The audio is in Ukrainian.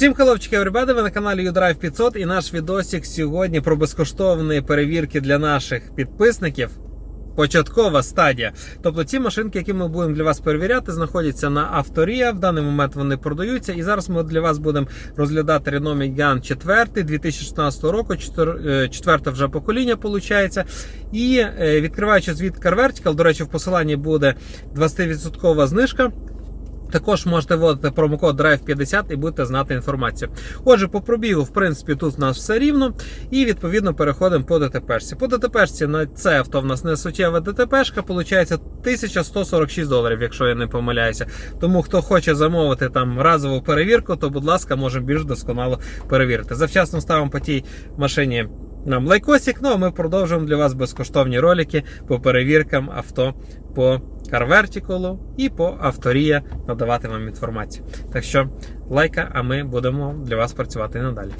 Всім хеловчики, ребята, ви на каналі UDrive 500 і наш відосик сьогодні про безкоштовні перевірки для наших підписників. Початкова стадія. Тобто ці машинки, які ми будемо для вас перевіряти, знаходяться на авторія. В даний момент вони продаються. І зараз ми для вас будемо розглядати Renault Megane 4 2016 року, е, четверте вже покоління, виходить. І е, відкриваючи звіт Car Vertical, до речі, в посиланні буде 20% знижка. Також можете вводити промокод DRIVE50 і будете знати інформацію. Отже, по пробігу, в принципі, тут в нас все рівно. І відповідно переходимо по ДТПшці. По ДТПшці на це авто в нас не суттєва ДТПшка, виходить 1146 доларів, якщо я не помиляюся. Тому хто хоче замовити там разову перевірку, то будь ласка, можемо більш досконало перевірити. Завчасно ставимо по тій машині. Нам лайкосик, ну а ми продовжуємо для вас безкоштовні ролики по перевіркам авто по CarVertical і по авторія надавати вам інформацію. Так що лайка, а ми будемо для вас працювати надалі.